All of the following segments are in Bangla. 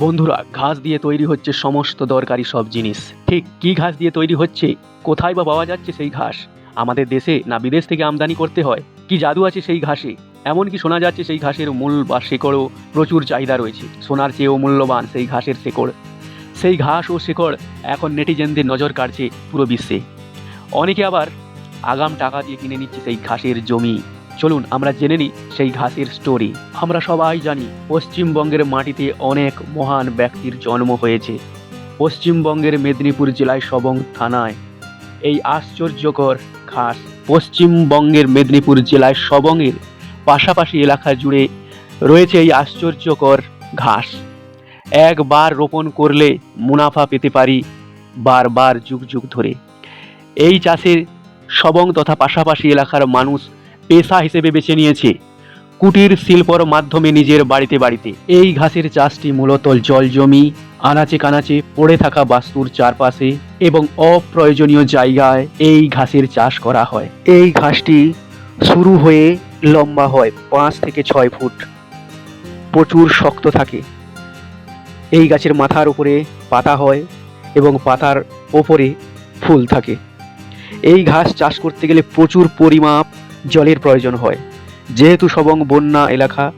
বন্ধুরা, ঘাস দিয়ে তৈরি হচ্ছে সমস্ত দরকারি সব জিনিস। ঠিক কি ঘাস দিয়ে তৈরি হচ্ছে? কোথায় বা পাওয়া যাচ্ছে সেই ঘাস? আমাদের দেশে না বিদেশ থেকে আমদানি করতে হয়? কি জাদু আছে সেই ঘাসে? এমনকি শোনা যাচ্ছে সেই ঘাসের মূল বা শেকড়ও প্রচুর চাহিদা রয়েছে। সোনার চেয়েও মূল্যবান সেই ঘাসের শেকড়। সেই ঘাস ও শেকড় এখন নেটিজেনদের নজর কাড়ছে পুরো বিশ্বে। অনেকে আবার আগাম টাকা দিয়ে কিনে নিচ্ছে সেই ঘাসের জমি। চলুন আমরা জেনে নিই সেই ঘাসের স্টোরি আমরা সবাই জানি পশ্চিমবঙ্গের মাটিতে অনেক মহান ব্যক্তির জন্ম হয়েছে। পশ্চিমবঙ্গের মেদিনীপুর জেলায় সবং থানায়। এই আশ্চর্যকর ঘাস পশ্চিমবঙ্গের মেদিনীপুর জেলায় সবংয়ের পাশাপাশি এলাকা জুড়ে রয়েছে এই আশ্চর্যকর ঘাস। একবার রোপণ করলে মুনাফা পেতে পারি বারবার যুগ যুগ ধরে। এই চাষের সবং তথা পাশাপাশি এলাকার মানুষ পেশা হিসেবে বেছে নিয়েছে। কুটির শিল্পর মাধ্যমে নিজের বাড়িতে বাড়িতে। এই ঘাসের চাষটি মূলত জল জমি, আনাচে কানাচে পড়ে থাকা বাস্তুর চারপাশে এবং অপ্রয়োজনীয় জায়গায় এই ঘাসের চাষ করা হয়। এই ঘাসটি শুরু হয়ে লম্বা হয় পাঁচ থেকে ছয় ফুট। প্রচুর শক্ত থাকে। এই গাছের মাথার উপরে পাতা হয় এবং পাতার ওপরে ফুল থাকে। এই ঘাস চাষ করতে গেলে প্রচুর পরিমাপ জলের প্রয়োজন হয়। যেহেতু সবং বন্যা এলাকা,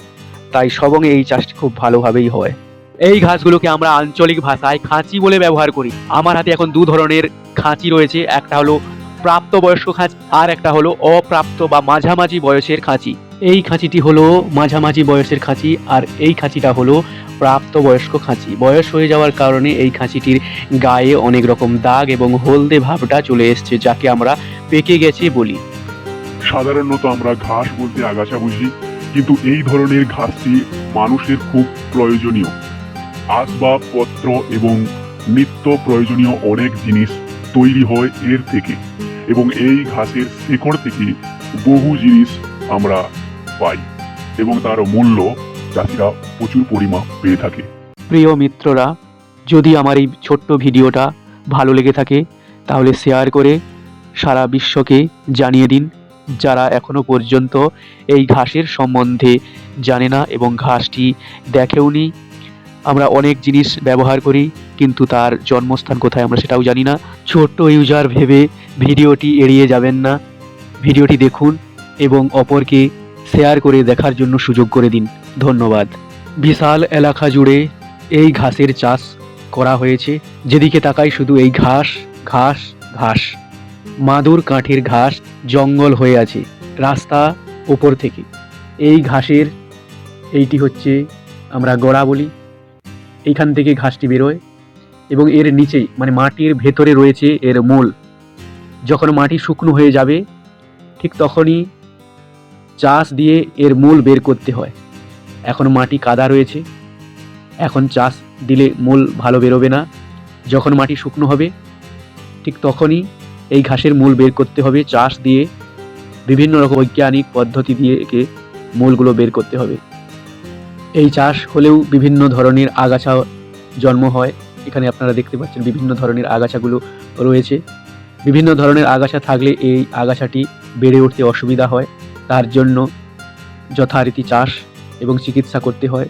তাই সবংয়ে এই চাষটি খুব ভালোভাবেই হয়। এই ঘাসগুলোকে আমরা আঞ্চলিক ভাষায় খাঁচি বলে ব্যবহার করি। আমার হাতে এখন দু ধরনের খাঁচি রয়েছে, একটা হলো প্রাপ্তবয়স্ক খাঁচি আর একটা হলো অপ্রাপ্ত বা মাঝামাঝি বয়সের খাঁচি। এই খাঁচিটি হলো মাঝামাঝি বয়সের খাঁচি আর এই খাঁচিটা হলো প্রাপ্তবয়স্ক খাঁচি। বয়স হয়ে যাওয়ার কারণে এই খাঁচিটির গায়ে অনেক রকম দাগ এবং হলদে ভাবটা চলে এসছে, যাকে আমরা পেকে গেছে বলি। সাধারণত আমরা ঘাস বলতে আগাছা বুঝি, কিন্তু এই ধরনের ঘাসটি মানুষের খুব প্রয়োজনীয়। আসবাবপত্র এবং নিত্য প্রয়োজনীয় অনেক জিনিস তৈরি হয় এর থেকে, এবং এই ঘাসের শেকড় থেকে বহু জিনিস আমরা পাই, এবং তার মূল্য চাষিরা প্রচুর পরিমাণ পেয়ে থাকে। প্রিয় মিত্ররা, যদি আমার এই ছোট্ট ভিডিওটা ভালো লেগে থাকে, তাহলে শেয়ার করে সারা বিশ্বকে জানিয়ে দিন। যারা এখনও পর্যন্ত এই ঘাসের সম্বন্ধে জানে না এবং ঘাসটি দেখেওনি। আমরা অনেক জিনিস ব্যবহার করি, কিন্তু তার জন্মস্থান কোথায় আমরা সেটাও জানি না। ছোট্ট ইউজার ভেবে ভিডিওটি এড়িয়ে যাবেন না। ভিডিওটি দেখুন এবং অপরকে শেয়ার করে দেখার জন্য সুযোগ করে দিন। ধন্যবাদ। বিশাল এলাকা জুড়ে এই ঘাসের চাষ করা হয়েছে। যেদিকে তাকাই শুধু এই ঘাস ঘাস ঘাস। মাদুর কাঠের ঘাস জঙ্গল হয়ে আছে, রাস্তা ওপর থেকে। এই ঘাসের এইটি হচ্ছে আমরা গড়া বলি। এইখান থেকে ঘাসটি বেরোয় এবং এর নিচেই মানে মাটির ভেতরে রয়েছে এর মূল। যখন মাটি শুকনো হয়ে যাবে, ঠিক তখনই চাষ দিয়ে এর মূল বের করতে হয়। এখন মাটি কাদা রয়েছে। এখন চাষ দিলে মূল ভালো বেরোবে না। যখন মাটি শুকনো হবে, ঠিক তখনই এই ঘাসের মূল বের করতে হবে, চাষ দিয়ে বিভিন্ন রকম বৈজ্ঞানিক পদ্ধতি দিয়ে একে মূলগুলো বের করতে হবে। এই চাষ হলেও বিভিন্ন ধরনের আগাছা জন্ম হয়। এখানে আপনারা দেখতে পাচ্ছেন বিভিন্ন ধরনের আগাছাগুলো রয়েছে। বিভিন্ন ধরনের আগাছা থাকলে এই আগাছাটি বেড়ে উঠতে অসুবিধা হয়। তার জন্য যথারীতি চাষ এবং চিকিৎসা করতে হয়।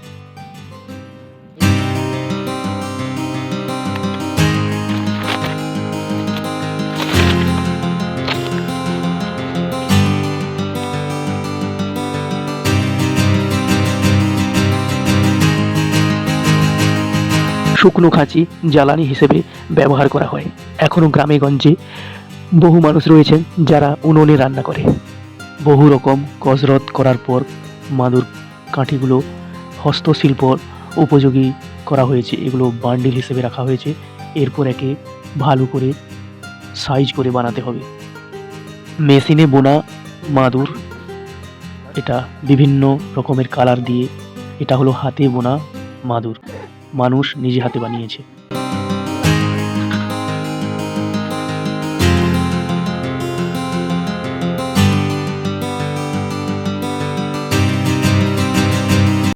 শুকনো খাঁচি জ্বালানি হিসেবে ব্যবহার করা হয়। এখনও গ্রামে গঞ্জে বহু মানুষ রয়েছেন যারা উনুনে রান্না করে। বহু রকম কসরত করার পর মাদুর কাঠিগুলো হস্তশিল্প উপযোগী করা হয়েছে। এগুলো বান্ডিল হিসেবে রাখা হয়েছে। এরপর একে ভালো করে সাইজ করে বানাতে হবে। মেশিনে বোনা মাদুর, এটা বিভিন্ন রকমের কালার দিয়ে, এটা হলো হাতে বোনা মাদুর। মানুষ নিজে হাতে বানিয়েছে।